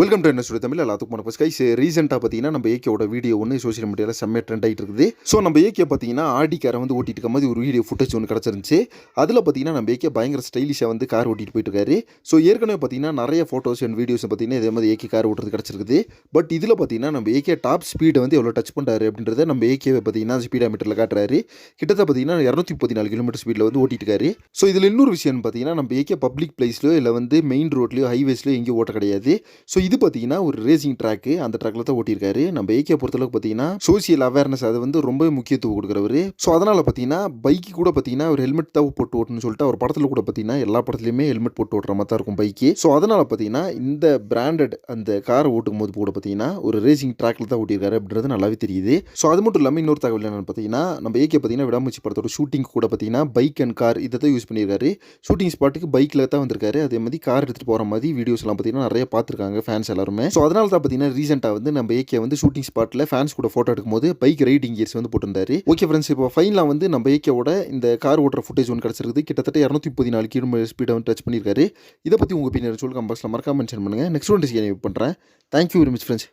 Welcome to என்ன studio Tamil. எல்லாத்துக்கும் போன பஸ் கைஸ் ரீசெண்டாக பார்த்தீங்கன்னா நம்ம ஏகேவோட வீடியோ ஒன்று சோஷியல் மீடியாவில் செம்ம ட்ரெண்ட் ஆகிட்டு இருக்குது. ஸோ நம்ம ஏகே பார்த்தீங்கன்னா ஆடி காரை வந்து ஓட்டிட்டு இருக்க மாதிரி ஒரு வீடியோ ஃபுட்டேஜ் ஒன்று கிடச்சிருந்துச்சு. அதில் பார்த்தீங்கன்னா நம்ம ஏகே பயங்கர ஸ்டைலிஷாக வந்து கார் ஓட்டிட்டு போயிட்டு இருக்காரு. ஸோ ஏற்கனவே பார்த்தீங்கன்னா நிறைய ஃபோட்டோஸ் அண்ட் வீடியோஸ் பார்த்தீங்கன்னா இதே மாதிரி ஏகே கார் ஓட்டுறது கிடச்சிருக்குது. பட் இதில் பார்த்தீங்கன்னா நம்ம ஏகே டாப் ஸ்பீடை வந்து எவ்வளோ டச் பண்ணுறாரு அப்படின்றத நம்ம ஏகேவை பார்த்தீங்கன்னா ஸ்பீடா மீட்டரில் காட்டுறாரு. கிட்டத்தட்ட பார்த்தீங்கன்னா இரநூத்தி முப்பத்தி நாலு கிலோமீட்டர் ஸ்பீடில் வந்து ஓட்டிட்டு இருக்காரு. ஸோ இதில் இன்னொரு விஷயம் பார்த்தீங்கன்னா நம்ம ஏகே பப்ளிக் பிளேஸ்லையோ இல்லை வந்து மெயின் ரோட்லையோ ஹைவேஸ்லையோ எங்கேயும் ஓட்ட கிடையாது. ஸோ இது பார்த்தீங்கன்னா ஒரு ரேசிங் ட்ராக்கு அந்த ட்ராக்ல தான் ஓட்டியிருக்காரு. நம்ம ஏகே பொறுத்தளவுக்கு பார்த்தீங்கன்னா சோசியல் அவேர்னஸ் அது வந்து ரொம்ப முக்கியத்துவம் கொடுக்குறவர். ஸோ அதனால் பார்த்தீங்கன்னா பைக்கு கூட பார்த்தீங்கன்னா ஒரு ஹெல்மெட் தான் போட்டு ஓட்டணும்னு சொல்லிட்டு அவர் படத்தில் கூட பார்த்தீங்கன்னா எல்லா படத்துலையுமே ஹெல்மெட் போட்டு ஓட்டுற மாதிரி தான் இருக்கும் பைக்கு ஸோ அதனால் பார்த்தீங்கன்னா இந்த பிராண்டட் அந்த காரை ஓட்டும் போது கூட பார்த்தீங்கன்னா ஒரு ரேசிங் ட்ராக்ல தான் ஓட்டியிருக்காரு அப்படின்றது நல்லாவே தெரியுது. ஸோ அது மட்டும் இல்லாமல் இன்னொரு தகவல் என்னன்னு பார்த்தீங்கன்னா நம்ம ஏகே பார்த்தீங்கன்னா விடாமூச்சி படத்தோட ஷூட்டிங் கூட பார்த்தீங்கன்னா பைக் அண்ட் கார் இதை தான் யூஸ் பண்ணியிருக்காரு. ஷூட்டிங் ஸ்பாட்டுக்கு பைக்கில் தான் வந்திருக்காரு. அதே மாதிரி கார் எடுத்துகிட்டு போகிற மாதிரி வீடியோஸ்லாம் பார்த்தீங்கன்னா நிறைய பார்த்துருக்காங்க. ஃபேன்ஸ் எல்லாருமே. ஸோ அதனால தான் பார்த்தீங்கன்னா ரீசெண்டாக வந்து நம்ம ஏகே வந்து ஷூட்டிங் ஸ்பாட்டில் ஃபேன்ஸ் கூட ஃபோட்டோ எடுக்கும்போது பைக் ரைடிங் கியர்ஸ் வந்து போட்டிருந்தாரு. ஓகே ஃப்ரெண்ட்ஸ் இப்போ ஃபைனலாக வந்து நம்ம ஏகேவோட இந்த கார் ஓட்டுற ஃபுட்டேஜ் ஒன்று கிடச்சிருக்குது. கிட்டத்தட்ட இரநூத்தி முப்பத்தி நாலு கிலோமீட்டர் ஸ்பீடை வந்து டச் பண்ணியிருக்காரு இதை பற்றி உங்கள் பின்னர் சொல்லுங்க பாக்ஸில் மறக்காம மென்ஷன் பண்ணுங்கள் நெக்ஸ்ட் ஒன் டிஸ்கே பண்ணுறேன் தேங்க்யூ வெரி மச் ஃப்ரெண்ட்ஸ்